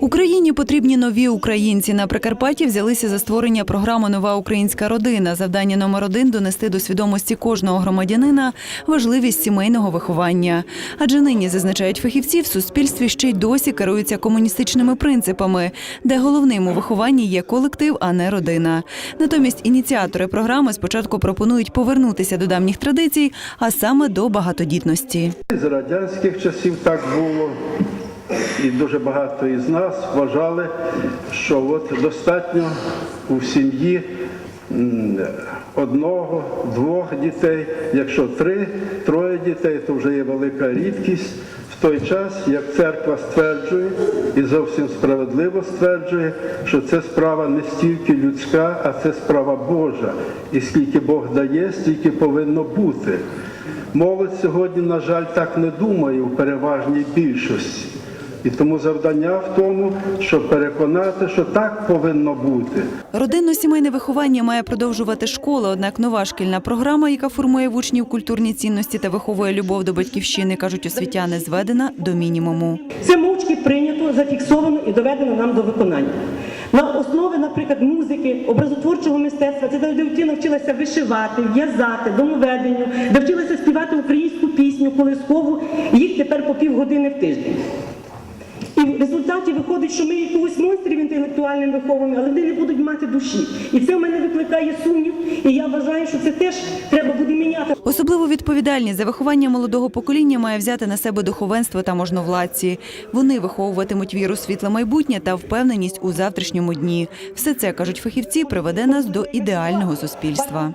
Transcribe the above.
Україні потрібні нові українці. На Прикарпатті взялися за створення програми Нова українська родина. Завдання номер один донести до свідомості кожного громадянина важливість сімейного виховання. Адже нині зазначають фахівці, в суспільстві ще й досі керуються комуністичними принципами, де головним у вихованні є колектив, а не родина. Натомість ініціатори програми спочатку пропонують повернутися до давніх традицій, а саме до багатодітності. З радянських часів так було. І дуже багато із нас вважали, що от достатньо у сім'ї одного, двох дітей. Якщо три, троє дітей, то вже є велика рідкість. В той час, як церква стверджує і зовсім справедливо стверджує, що це справа не стільки людська, а це справа Божа. І скільки Бог дає, стільки повинно бути. Молодь сьогодні, на жаль, так не думає у переважній більшості. І тому завдання в тому, щоб переконати, що так повинно бути. Родинно-сімейне виховання має продовжувати школа. Однак нова шкільна програма, яка формує в учнів культурні цінності та виховує любов до батьківщини, кажуть освітяни, зведена до мінімуму. Це мовчки прийнято, зафіксовано і доведено нам до виконання. На основі, наприклад, музики, образотворчого мистецтва, це де дитина вчилася вишивати, в'язати, домоведенню, де вчилася співати українську пісню, колискову, їх тепер по півгодини в тиждень. В результаті виходить, що ми якогось монстрів інтелектуальним виховуємо, але вони не будуть мати душі. І це в мене викликає сумнів, і я вважаю, що це теж треба буде міняти. Особливо відповідальність за виховання молодого покоління має взяти на себе духовенство та можновладці. Вони виховуватимуть віру світле майбутнє та впевненість у завтрашньому дні. Все це кажуть фахівці, приведе нас до ідеального суспільства.